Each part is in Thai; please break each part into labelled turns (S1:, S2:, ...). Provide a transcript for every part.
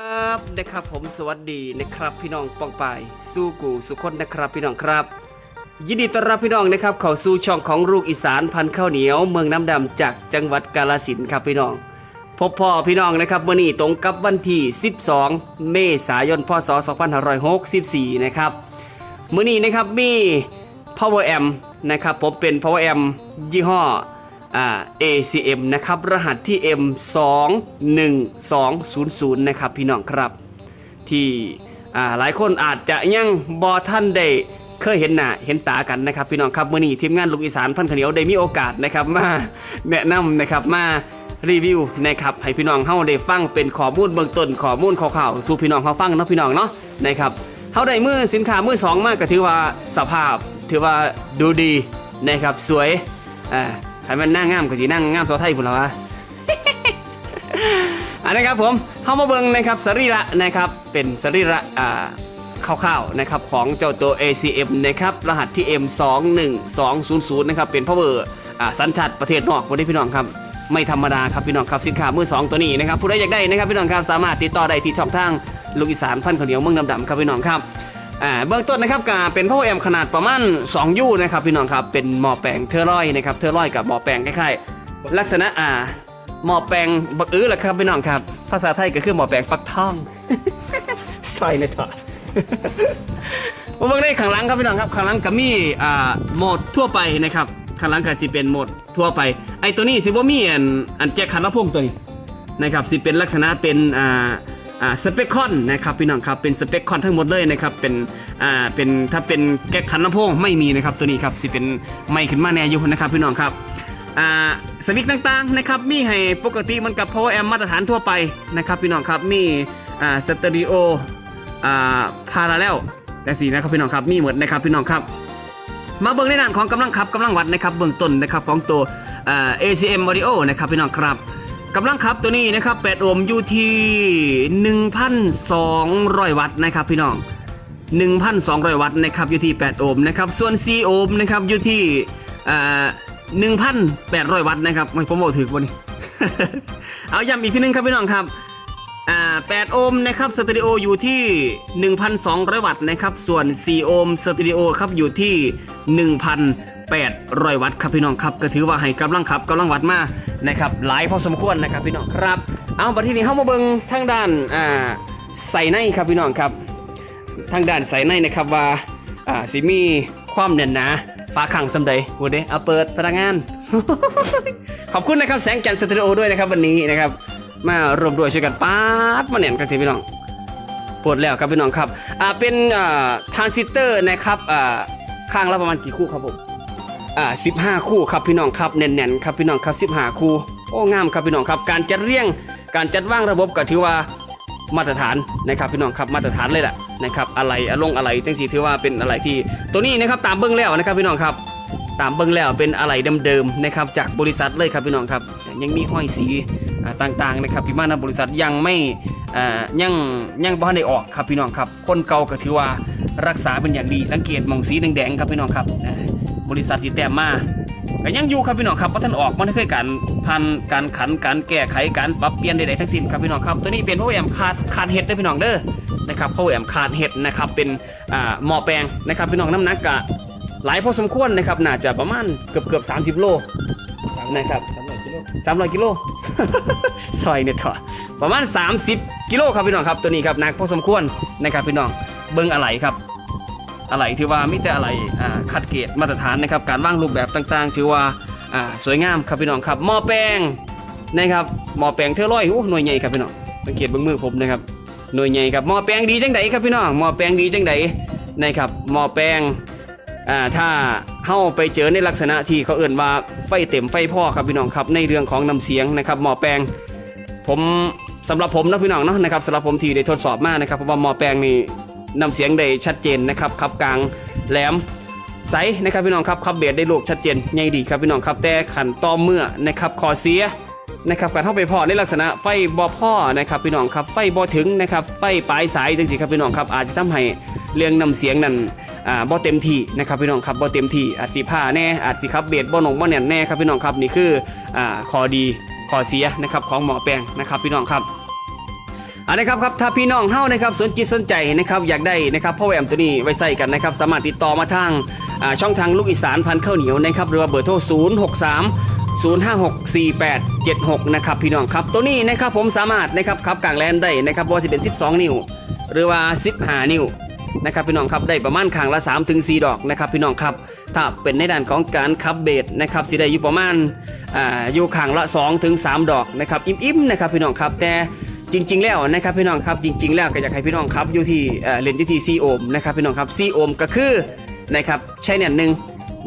S1: ครับนะครับผมสวัสดีนะครับพี่น้องปองปายสู้กูสุคนนะครับพี่น้องครับ ยินดีต้อนรับพี่น้องนะครับเข้าสู่ช่องของลูกอีสานพันข้าวเหนียว เมืองน้ำดำจากจังหวัดกาฬสินครับพี่น้อง พบพ่อพี่น้องนะครับมื่อนี้ตรงกับวันที่ 12 เมษายนพศ 2564 นะครับมื่อนี้นะครับมี Power Amp นะครับผมเป็น Power Amp ยี่ห้อ ACM นะครับ รหัสที่ M 2 1 2 0 0 นะครับ พี่น้องครับ ที่หลายคนอาจจะยังบอท่านได้เคยเห็นหน้าเห็นตากันนะครับ พี่น้องครับเมื่อนี้ทีมงานลูกอีสานพันขเหนียวได้มีโอกาสนะครับมาแนะนำนะครับมารีวิวนะครับให้พี่น้องเฮาได้ฟังเป็นข้อมูลเบื้องต้นข้อมูลข่าวๆสู่พี่น้องเฮาฟังเนาะพี่น้องเนาะนะครับเฮาได้มือสินค้ามือสองมากก็ถือว่าสภาพถือว่าดูดีนะครับสวยอ่า ใครมันนั่งงามก็สินั่งงามตัวไทยพุ่นละวะอันนะครับผมเข้ามาเบิ่งนะครับสรีระนะครับเป็นสรีระอ่าคร่าวๆนะครับของเจ้าตัว ACM นะครับรหัสที่ M21200 นะครับเป็น power อ่าสัญชาติประเทศนอกวันนี้พี่น้องครับไม่ธรรมดาครับพี่น้องครับสินค้ามือสองตัวนี้นะครับผู้ใดอยากได้นะครับพี่น้องครับสามารถติดต่อได้ที่ช่องทางลูกอีสานพันข้าวเหนียวเมืองดำๆครับพี่น้องครับ อ่าเบื้องต้นนะครับก็เป็น power M ขนาดประมาณ2ยูนะครับพี่น้องครับเป็นหม้อแปลงเทอร์รอยนะครับเทอร์รอยกับหม้อแปลงคล้ายๆลักษณะอ่าหมอแปลงบักอื้อแหละครับพี่น้องครับ ภาษาไทยก็คือหมอแปลงฟักทองใส่ในถอดมาเบิ่งได้ข้างหลังครับพี่น้องครับข้างหลังก็มีอ่าโหมดทั่วไปนะครับข้างหลังก็สิเป็นโหมดทั่วไปไอ้ตัวนี้สิบ่มีอันอันแจ็คคันลำโพงตัวนี้นะครับสิเป็นลักษณะเป็นอ่า อ่าสเปคคอนนะครับพี่น้องครับเป็นสเปคคอนทั้งหมดเลยนะครับเป็นอ่าเป็นถ้าเป็นแก๊กคันลำโพงไม่มีนะครับตัวนี้ครับสิเป็นไม่ขึ้นมาแน่อยู่นะครับพี่น้องครับอ่าสวิตช์ต่างๆนะครับมีให้ปกติมันกับ power amp มาตรฐานทั่วไปนะครับพี่น้องครับมีอ่าสเตอริโออ่าพาราเลลแต่สีนะครับพี่น้องครับมีหมดนะครับพี่น้องครับมาเบิ่งในด้านของกำลังขับกำลังวัดนะครับเบื้องต้นนะครับของตัวอ่า ACM Audio นะครับพี่น้องครับ กำลังขับตัวนี้นะครับ8โอห์มอยู่ที่1,200วัตต์นะครับพี่น้อง1,200วัตต์นะครับอยู่ที่8โอห์มนะครับส่วน4โอห์มนะครับอยู่ที่อ่า1,800วัตต์นะครับไม่ผมบอกถือวันนี้ เอาย้ำอีกทีนึงครับพี่น้องครับ8โอห์มนะครับสเตอริโออยู่ที่ 1,200 วัตต์นะครับส่วน4โอห์มสเตอริโอครับอยู่ที่ 1,800 วัตต์ครับพี่น้องครับก็ถือว่าให้กำลังขับกำลังวัดมา นะครับหลายพอสมควรนะครับพี่น้องครับ เอาบัดทีนี้เข้ามาเบิงทางด้านอ่าใส่ในครับพี่น้องครับ ทางด้านใส่ในนะครับว่าอ่าสิมีความแน่นหนาฝาขังสำใดวูเดเอาเปิดพนักงาน ขอบคุณนะครับแสงจันทร์สตูดิโอด้วยนะครับวันนี้นะครับ มารวมด้วยช่วยกันป๊าดมาเน่นกันทีพี่น้องปวดแล้วครับพี่น้องครับอ่าเป็นอ่าทรานซิสเตอร์นะครับอ่าข้างละประมาณกี่คู่ครับผม อ่าสิบห้าคู่ครับพี่น้องครับแน่นๆครับพี่น้องครับสิบห้าคู่โอ้งามครับพี่น้องครับ การจัดเรียงการจัดวางระบบก็ถือว่ามาตรฐานนะครับพี่น้องครับมาตรฐานเลยแหละนะครับอะไรอลงอะไรจังสีถือว่าเป็นอะไรที่ตัวนี้นะครับตามเบิ้งแล้วนะครับพี่น้องครับ ตามเบิ้งแล้วเป็นอะไรเดิมๆนะครับจากบริษัทเลยครับพี่น้องครับ ยังมีห้อยสีต่างๆนะครับที่มาในบริษัทยังไม่อ่ายังยังบ่ทันได้ออกครับพี่น้องครับ คนเก่าก็ถือว่ารักษาเป็นอย่างดีสังเกตมองสีแดงๆครับพี่น้องครับ บริษัทสีแต้มมาก็ยังอยู่ครับพี่น้องครับเพราะท่านออกมันเคยการพันการขันการแก้ไขการปรับเปลี่ยนใดๆทั้งสิ้นครับพี่น้องครับตัวนี้เป็นพวกแอมขาดขาดเห็ดด้อพี่น้องเด้อนะครับพวกแอมขาดเห็ดนะครับเป็นอ่าหม้อแปลงนะครับพี่น้องน้ำหนักกะหลายพอสมควรนะครับน่าจะประมาณเกือบเกือบสามสิบโลนะครับ
S2: สามร้อยกิโล
S1: สามร้อยกิโลซอยเนี่ยเถอะประมาณ 30 กิโลครับพี่น้องครับตัวนี้ครับหนักพอสมควรนะครับพี่น้องเบิ้งอะไรครับ อะไรถือว่ามิแต่อะไรคัดเกรดมาตรฐานนะครับการวางรูปแบบต่างๆ ถือว่าสวยงามครับพี่น้องครับหม้อแปลงนะครับหม้อแปลงเท่าร้อยหน่วยใหญ่ครับพี่น้องสังเกตเบื้องมือผมนะครับหน่วยใหญ่ครับหม้อแปลงดีจังไดครับพี่น้องหม้อแปลงดีจังไดนะครับหม้อแปลงถ้าเข้าไปเจอในลักษณะที่เขาเอื่นว่าไฟเต็มไฟพ่อครับพี่น้องครับในเรื่องของน้ำเสียงนะครับหม้อแปลงผมสำหรับผมนะพี่น้องเนาะนะครับสำหรับผมที่ได้ทดสอบมานะครับเพราะว่าหม้อแปลงนี่ นำเสียงได้ชัดเจนนะครับขับกลางแหลมใสนะครับพี่น้องครับขับเบสได้ลูกชัดเจนใหญ่ดีครับพี่น้องครับแต่ขันต่อเมื่อนะครับคอเสียนะครับการเข้าไปพอในลักษณะไฟบอพ่อนะครับพี่น้องครับไฟบอถึงนะครับไฟปลายสายจังสิครับพี่น้องครับอาจจะทำให้เรื่องนำเสียงนั้นอ่าบ่เต็มที่นะครับพี่น้องครับบ่เต็มที่อาจสิผ้าแน่อาจสิครับเบสบ่หนงบ่แน่นแน่ครับพี่น้องครับนี่คืออ่าข้อดีข้อเสียนะครับของหมอแปลงนะครับพี่น้องครับ อันนะครับครับถ้าพี่น้องเฮานะครับสนจิตสนใจนะครับอยากได้นะครับพ่อแหวมตัวนี้ไว้ใส่กันนะครับสามารถติดต่อมาทางช่องทางลูกอีสานพันข้าวเหนียวนะครับหรือว่าเบอร์โทร 0 6 3 0 5 6 4 8 7 6 นะครับพี่น้องครับตัวนี้นะครับผมสามารถนะครับขับกลางแลนได้นะครับว่าสิเป็น 12 นิ้ว หรือว่า 15 นิ้วนะครับพี่น้องครับได้ประมาณข้างละ3ถึง4ดอกนะครับพี่น้องครับถ้าเป็นในด้านของการขับเบสนะครับสิได้อยู่ประมาณอ่าอยู่ข้างละ2ถึง3ดอกนะครับอิ่มๆนะครับพี่น้องครับแต่ จริง ๆ แล้วนะครับพี่น้องครับจริง ๆ แล้วก็อยากให้พี่น้องครับอยู่ที่เอ่อเลนอยู่ที่ซีโอมนะครับพี่น้องครับซีโอมก็คือนะครับใช้เนี่ยหนึ่ง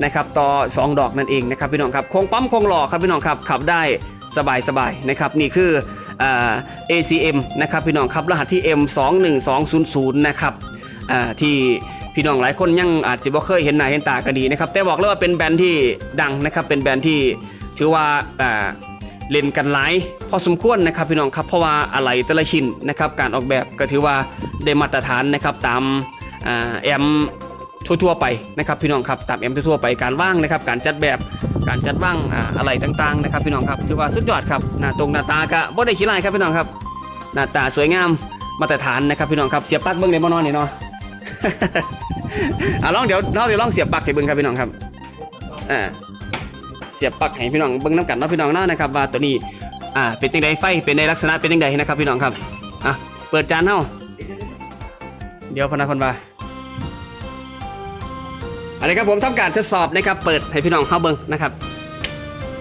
S1: นะครับต่อ 2 ดอกนั่นเองนะครับพี่น้องครับคงปั๊มคงหล่อครับพี่น้องครับขับได้สบายๆนะครับนี่คือเอ่อ ACM นะครับพี่น้องครับรหัสที่ M 2 1 2 0 0 นะครับอ่าที่พี่น้องหลายคนยังอาจจะบ่เคยเห็นหน้าเห็นตาก็ดีนะครับแต่บอกเลยว่าเป็นแบรนด์ที่ดังนะครับเป็นแบรนด์ที่ถือว่าอ่า เล่นกันหลายพอสมควรนะครับพี่น้องครับเพราะว่าอะไหล่แต่ละชิ้นนะครับการออกแบบก็ถือว่าได้มาตรฐานนะครับตามอแอมทั่วๆไปนะครับพี่น้องครับตามแอมทั่วๆไปการว่างนะครับ การจัดแบบการจัดว่างอาอะไหล่ต่างๆนะครับพี่น้องครับถือว่าสุดยอดครับหน้าตรงหน้าตากะบ่ได้ขี้ลายครับพี่น้องครับหน้าตาสวยงามมาตรฐานนะครับพี่น้องครับเสียบปลั๊กเบิ้งในบ่นอนนี่เนาะอะลองเดี๋ยวเราเดี๋ยวลองเสียบปลั๊กให้เบิ้งครับพี่น้องครับอ่า เสียบปลั๊กให้พี่น้องเบิ่งน้ำกันเนาะพี่น้องเนาะนะครับว่าตัวนี้อ่าเป็นจังไดไฟเป็นในลักษณะเป็นจังไดนะครับพี่น้องครับอะเปิดจานเฮาเดี๋ยวพนักคนว่าอันนี้ครับผมทำการทดสอบนะครับเปิดให้พี่น้องเข้าเบิ่งนะครับ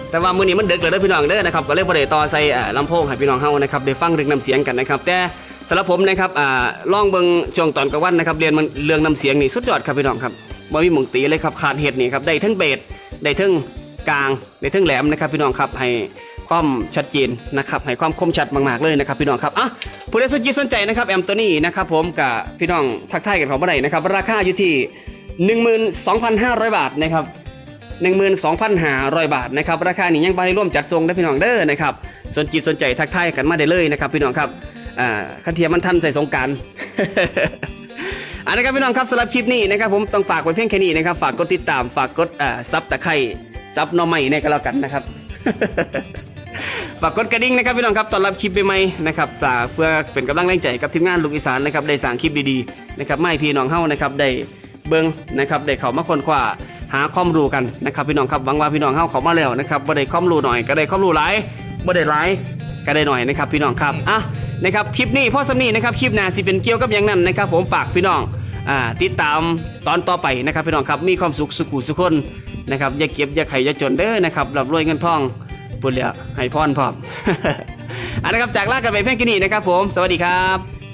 S1: แต่ว่ามื้อนี้มันดึกแล้วเด้อพี่น้องเด้อนะครับก็เลยบ่ได้ต่อใส่อ่าลำโพงให้พี่น้องเฮานะครับได้ฟังเรื่องน้ำเสียงกันนะครับ แต่สำหรับผมนะครับอ่าลองเบิ่งช่วงตอนกลางวันนะครับเรียนมันเรื่องน้ำเสียงนี่สุดยอดครับพี่น้องครับบ่มีหมองตีเลยครับขาดเห็ดนี่ครับได้ทั้งเบสได้ทั้ง กลางได้ทั้งแหลมนะครับพี่น้องครับให้ความชัดเจนนะครับให้ความคมชัดมากๆเลยนะครับพี่น้องครับอะผู้ใดสนใจสนใจนะครับแอมตัวนี้นะครับผมกับพี่น้องทักทายกันเขาบ่ได้นะครับราคาอยู่ที่ 12,500 บาทนะครับ12,500 บาทนะครับราคานี้ยังบ่ได้ร่วมจัดทรงนะพี่น้องเด้อนะครับสนจิตสนใจทักทายกันมาได้เลยนะครับพี่น้องครับอ่าคันเทียมมันทันใส่สงการอันนะครับพี่น้องครับสำหรับคลิปนี้นะครับผมต้องฝากไว้เพียงแค่นี้นะครับฝากกดติดตามฝากกดอ่าซับตะไคร่ ซับหน่อไม้เนี่ยก็แล้วกันนะครับฝากกดกระดิ่งนะครับพี่น้องครับตอนรับคลิปใหม่ๆนะครับฝากเพื่อเป็นกำลังแรงใจกับทีมงานลูกอีสานนะครับได้สร้างคลิปดีๆนะครับไม่พี่น้องเฮานะครับได้เบิ้งนะครับได้เข้ามาค้นคว้าหาความรู้กันนะครับพี่น้องครับหวังว่าพี่น้องเฮาเข้ามาแล้วนะครับบ่ได้ความรู้หน่อยก็ได้ความรู้หลายบ่ได้หลายก็ได้หน่อยนะครับพี่น้องครับอะนะครับคลิปนี้พ่อสำนีนะครับคลิปหน้าสิเป็นเกี่ยวกับอย่างนั้นนะครับ ผมฝากพี่น้อง อ่าติดตามตอนต่อไปนะครับพี่น้องครับมีความสุขสุขุสุขคนนะครับอย่าเก็บอย่าไข่อย่าจนเด้อนะครับรับรวยเงินทองพูดแล้วให้พรพร้อมอันนะครับจากลากันไปเพียงแค่นี้นะครับผม สวัสดีครับ